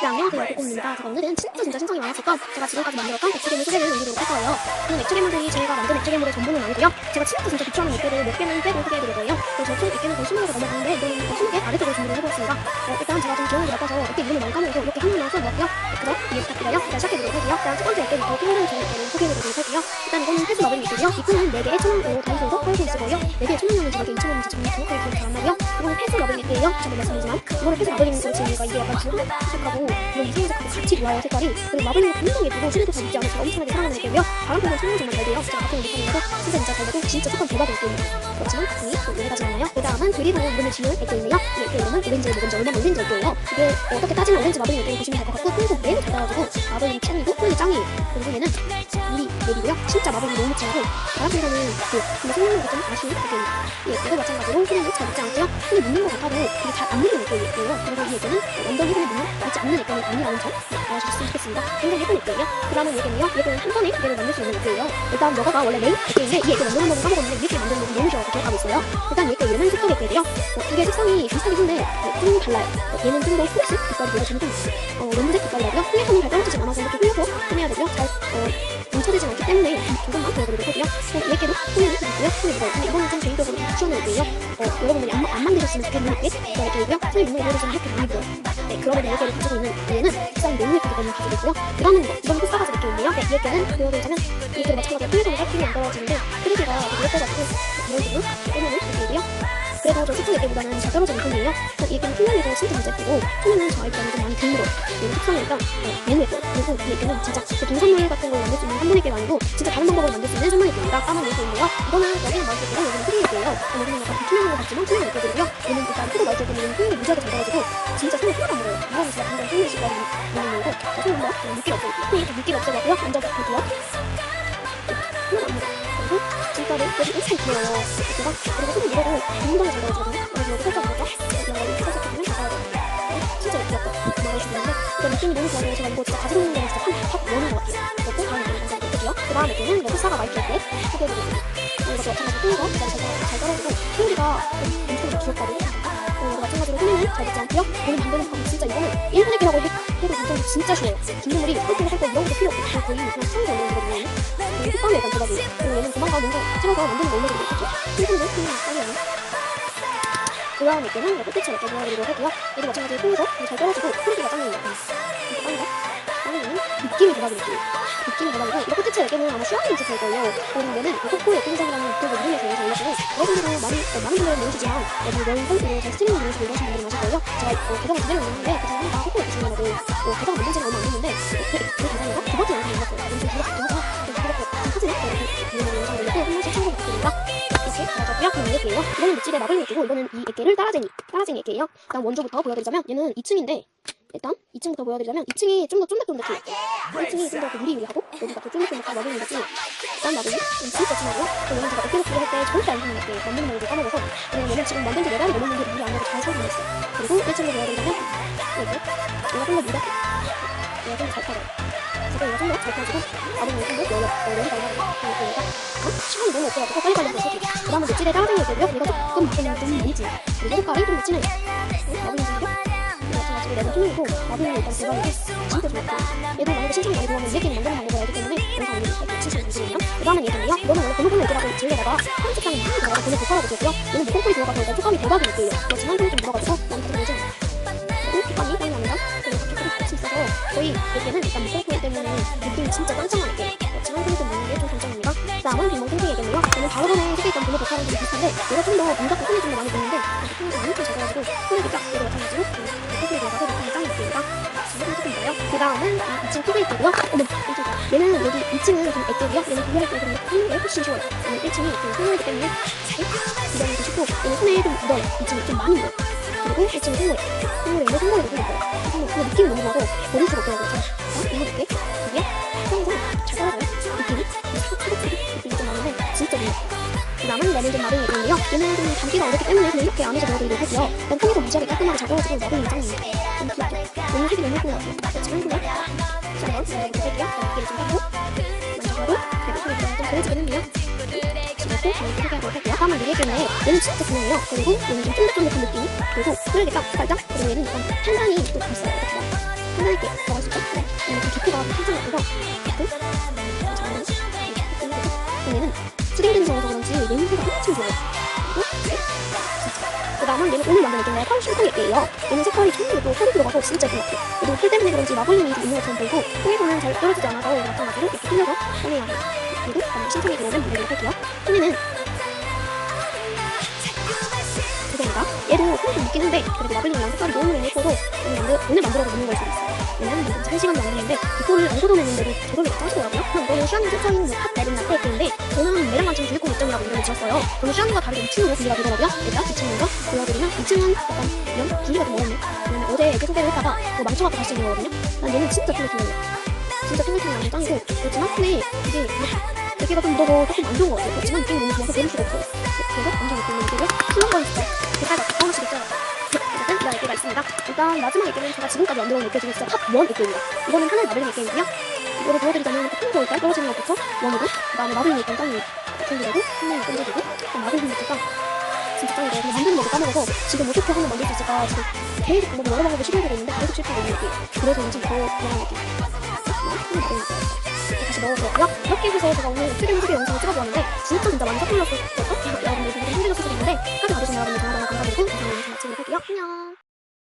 네, 안녕하세요. 코코입니다. 제가 오늘은 진짜 진짜 신청이 많았었던 제가 지금까지 만들었던 액체괴물 소개를 올리도록 할 거예요. 저는 액체괴물들이 제가 만든 액체괴물의 전부는 아니고요. 제가 진짜 진짜 비추하는 액체를 몇 개는 빼고 소개해드릴 거예요. 그래서 총 액체는 거의 20개가 넘어가는데 거의 20개 아래쪽으로 준비를 해보았습니다. 어, 일단 제가 좀 기억이 나빠서 액체 이름을 많이 까먹어서 그럼 이해 부탁드려요. 일단 시작해보도록 할게요. 일단 첫 번째 액체부터 핑크를 제 액체를 소개해보도록 할게요. 일단 이거는 패스 러블 액체고요. 입구는 4개의 천원으로 단순으로 팔고 있을 거예요. 4개의 천원이면 제가 2천원인지 정말 정확하게 기억이 잘안 나고요. 이거는 패스 러블 액체예요. 저번 말씀이지만 이거를 패스 러블링 지으니까 이게 약간 주황 색하고 이런 이색하고 같이 좋아요 색깔이 그리고 마블링이 굉장히 예쁘고 실내도 잘 입지 않아서 엄청나게 사랑하는 액체고요. 바람 피면 정말 정말 잘 돼요. 진짜 앞에 못하는데도 진짜 진짜 잘 되고 진짜 조금 대박일 게임이에요. 그렇지만 당연히 또 여기까지 나와요. 그 다음은 그리로 이름을 지은 액체인데요. 이 액체 이름은 오렌지를 먹은 지 얼마 걸린지 액체예요. 이게 어떻게 따지면 오렌지 마블링 액체를 보시면 될 것 같고 꿀도 매우 잘 따가지고 마블링 짱이고 꿀이 짱이에요. 그리고 얘는 우리 맵이고요. 진짜 마블링 너무 짱이고 바람 피는 그 생각보다 좀 아쉬운 액체입니다. 이 액체도 마찬가지로 손에는 잘 묻지 않고요. 손에 묻는 것 같아도 이게 잘 안 묻는 액체예요. 그리고 이 액체는 엉덩이 손에 묻는 묻지 않는 액체는 아니라는 점 알아주셨으면 좋겠습니다. 굉장히 예쁜 액체예요. 그 다음은 얘겠네요. 얘는 한 번에 두 개를 만들 수 있는 액체예요. 일단 여거가 원래 메인 액체인데 이 액체 만드는 법을 까먹었는데 이렇게 만드는 법이 너무 쉬워서 기억하고 있어요. 일단 이 액체 이름은 속도 액체예요. 어, 이게 색상이 비슷하긴 한데 어, 좀 달라요. 어, 얘는 좀더 흑색 빛깔이 되고 좀 어, 연두색 빛깔이라고요. 후에서는 잘 떨어지지 않아서 이렇게 흘려서 꺼내야 되고요. 잘 어, 뭉쳐지지 않기 때문에 조금만 보여드리도록 할게요. 어, 이 액체도 손에는 있고요. 근데 이거는 좀 추천을 드려요. 어, 여러분들이 안, 안 만드셨으면 좋겠는 액체 그런 액체이고요. 손에 묻는 거 보여주시면 이렇게 묻어요. 네, 그러면 이 액체를 가지고 있는 얘는 색상이 너무 예쁘기 때문에 가지고 있고요. 이거는 거, 이건 흑사가지 느낌인데요. 네, 이 액체는 보여드리자면 이 액체도 마찬가지로 손에서는 깔끔히 안 떨어지는데 되게 예뻐가지고 이런 식으로 꺼내는 액체이고요. 그래도 저 수중 액체보다는 잘 떨어지는 편이에요. 이 액체는 투명해서 진짜 진짜 예쁘고 손에는 저 액체는 좀 많이 드물어. 얘는 특성이니까 어, 얘는 예뻐요. 그리고 이 액체는 진짜 그 동산물 같은 걸 만들 수 있는 한 번의 액체가 아니고 진짜 다른 방법으로 만들 수 있는 선물 액체입니다. 까만 액체인데요. 이거는 여기는 마이크고 여기는 프리 액체예요. 여기는 약간 투명한 것 같지만 투명 액체들이고요. 얘는 일단 마이크 때문에 손이 무지하게 잘 떨어지고 진짜 손에 하나도 안 물어요. 이거는 제가 방금 손을 씻고 있는 거고 자, 손 한번 물기가 없어요. 손이 좀 물기가 없어가고요. 만져볼게요. 여기 엄청 귀여워요. 제가 그리고 물어도 굉장히 잘 떨어지거든요. 그래서 살짝 여기 여기 살짝 보면 가까워요. 진짜 귀엽고 말해주는데 이런 느낌이 너무 좋아서 제가 이거 진짜 가지고 있는 게 진짜 탑탑 원인 것 같아요. 그리고 다음 이제 먼저 볼게요. 그 다음 액체는 레드사가 마이크 액체 소개해드리겠습니다. 어, 이것도 마찬가지로 손에서 진짜 잘, 잘 떨어지고 소리가 엄청 귀엽거든요. 어, 마찬가지로 손에는 잘 붙지 않고요. 오늘 만드는 거 진짜 이거는 1분 액기라고 해도 굉장히 진짜 쉬워요. 준비물이 꿀꿀 할거 이런 것도 필요 없고 그냥 거의 그냥 처음에 올려드리거든요. 그리고 색감이 약간 대박이에요. 그리고 얘는 조만간 뭔가 찍어서 만드는 거 올려드리고 있겠죠. 핑크인데 핑크는 빨리요. 그 다음 액체는 이렇게 끝을 이렇게 보여드리도록 할게요. 얘도 마찬가지로 손에서 잘 떨어지고 소리가 짱이에요. 이렇게. 짱이에요. 느낌이 대박이 느낌. 느낌이 대박이고 이렇게 끝을 액체는 아마 슈아인 짓을 거예요. 그리고 얘는 코코 액체장이라는 유튜브 이름에서 해서 올렸고 여러분들도 많이 어, 많은 분들은 모르시지만 원 선수로 제 스트리밍 식으로 이러시는 분들이 거예요. 제가 어, 계정을 두 개를 올렸는데 그 중에 하나가 코코 액체장이라고 어, 계정을 만든 지는 얼마 안 됐는데 그, 그 계정에서 두 번째 올렸어요. 엄청 부럽기도 하고 좀 부럽고 좀 사진을 이렇게 유명한 영상을 올렸고 한 번씩 참고 부탁드립니다. 이렇게 맞았고요. 그럼 이 액체예요. 이거는 묵집의 마블링 액체고 이거는 이 액체를 따라쟁이 따라쟁이 액체예요. 일단 원조부터 보여드리자면 얘는 2층인데 일단 2층부터 보여드리자면 2층이 좀 더 쫀득쫀득해요. 1층이 좀 더 유리유리하고 여기가 또 쫀득쫀득한 마블링 느낌 일단 마블링 좀 진짜 진하고요. 얘는 제가 녹수를 할때 절대 안 쓰는 액체 만드는 방법을 까먹어서 그리고 얘는 지금 만든 지 4달이 넘었는데 물이 안 나고 잘 살고 있어요. 그리고 1층으로 보여드리자면 이거 얘가 좀더 무겁고 얘가 좀잘 타요. 제가 얘가 좀더 잘 타지고 마블링이 좀더 열려 어, 열리가 있는 그리고 얘가 어? 시간이 너무 없어가지고 빨리빨리 해서. 그 다음은 맷질의 따라쟁이 있고요. 얘가 조금 좀, 좀 미지 그리고 색깔이 좀 진해요. 신청이 많이 들어오면 얘끼리 만드는 방법을 알기 때문에 영상 올리면 치시면 되시거든요. 그 다음은 얘인데요. 이거는 원래 고무고무 애기라고 질려다가 파란 색상이 많이 들어가서 고무 고파라고 되고요. 얘는 목걸이 들어가서 일단 촉감이 대박이 느껴요. 그렇지만 손이 좀 들어가서 많이 부드러워진 그리고 촉감이 땀이 나면서 그리고 이렇게 같이 있어서 저희 얘는 일단 목걸이 때문에 느낌이 진짜 짱짱한 그렇지만 손이 좀 묻는 게좀 장점입니다. 그 다음은 빈봉 탱탱 애기인데요. 얘는 바로 전에 소개했던 고파랑 좀 비슷한데 얘가 좀더 문닫고 손이 좀더 많이 붙는데 손이 좀 엄청 작아가지고 손이 딱 얘도 마찬가지로 그 다음은 2층 투베 있고요. 어머, 깜짝이야. 얘는 여기 2층은 좀 액체고요. 얘는 구경할 때 그런데 손에 훨씬 쉬워요. 얘는 1층이 좀 손이기 때문에 잘 구경하기 쉽고 얘는 손에 좀 묻어요. 2층이 좀 많이 묻어요. 그리고 1층은 생모래. 생모래 얘는 생모래 너무 예뻐요. 생모래 그 느낌이 너무 좋아서 버릴 수가 없더라고요. 자, 이거 볼게. 이게 항상 잘 따라가요. 느낌이 차곡차곡차곡 느낌이 좀 나는데 진짜 좋아요. 그 다음은 얘는 좀 마블링 액체인데요. 얘는 좀 담기가 어렵기 때문에 그냥 이렇게 안에서 넣어드리도록 할게요. 일단 통에서 무지하게 깔끔하게 잘 떨어지고 마블링이 짱입니다. 너무 귀엽죠? 너무 색이 너무 예쁜 것 같아요. 그렇지만 그냥 다시 한번 할게요. 자, 이렇게 좀 하고 만져봐도 그래도 손이 좀 그려지긴 했네요. 집었고 저렇게 소개하도록 할게요. 다음은 리액인데 얘는 진짜 분명해요. 그리고 얘는 좀 쫀득쫀득한 느낌. 그리고 흐르게 딱 살짝. 그리고 얘는 약간 탄산이 또 있어요. 이렇게. 들어갈 수 있죠? 네. 그리고 그 기포가 굉장히 예쁘고 기포 잠깐만요. 이 얘는 수딩된 정어서 그런지 냄새가 엄청 좋아요. 그리고 네. 그 다음은 얘는 오늘 만든 느낌의 펄 슈퍼예요. 얘는 색깔이 정말 예쁘고 펄이 들어가서 진짜 예쁜 것 같아요. 그리고 펄 때문에 그런지 마블링이 좀 있는 것처럼 보이고 통에서는 잘 떨어지지 않아서 이렇게 마찬가지로 이렇게 뚫려서 꺼내야 해요. 그리고 신청이 들어오면 보도록 할게요. 통에는 그겁니다. 얘도 펄이 있긴 한데 그래도 마블링이랑 색깔이 너무 예뻐서 오늘, 만들, 오늘 만들어서 먹는 걸 수도 있어요. 왜냐면 3시간도 안 걸리는데 이거를 안 걷어내는데도 저걸로 짜시더라고요. 그럼 이거는 슈아님 색깔인 뭐탑 얇은 라떼인데 저는 매력 만점 9.6점이라고 이름을 지었어요. 저는 슈아님과 다르게 2층으로 분리가 되더라고요. 일단 2층으로 보여드리면 2층은 약간 이런 분리가 좀 어렵네. 왜냐면 어제 애기 소개를 했다가 뭐 망쳐갖고 다시 있는 거거든요. 난 얘는 진짜 탱글탱글해요. 진짜 탱글탱글한 짱이고 그렇지만 근데 이게 여기가 좀 묻어서 조금 안 좋은 것 같아요. 그렇지만 느낌이 너무 좋아서 버릴 수가 없어요. 그래서 완전 예쁜 느낌이고요. 수영관 진짜 대가가 가까우시겠죠? 어쨌든 이런 액기가 있습니다. 일단 마지막 액기는 제가 지금까지 만들어온 액기 중에 진짜 탑1 액기입니다. 이거는 하나의 마블링 액기이고요. 이거를 보여드리자면 풍도 일단 떨어지는 것부터 원으로 그 다음에 마블링 일단 짱이 생기되고 하나의 던져주고 마블링 액기가 진짜 짱이고 근데 만드는 법을 까먹어서 지금 어떻게 하면 만들 수 있을까 지금 계속 방법 여러 방법을 시도해보고 있는데 계속 실패하고 있는 액기 그래서 왠지 더 그런 액기 다시 넣어주었고요. 이렇게 해서 제가 오늘 트림 소개 영상을 찍어보았는데 진짜 진짜 많이 서툴렀을 것 같아요. 여러분들 되게 힘들었을 수도 있는데 까지 봐주신 여러분들 정말 감사드리고 이상 영상 마치도록 할게요. 안녕.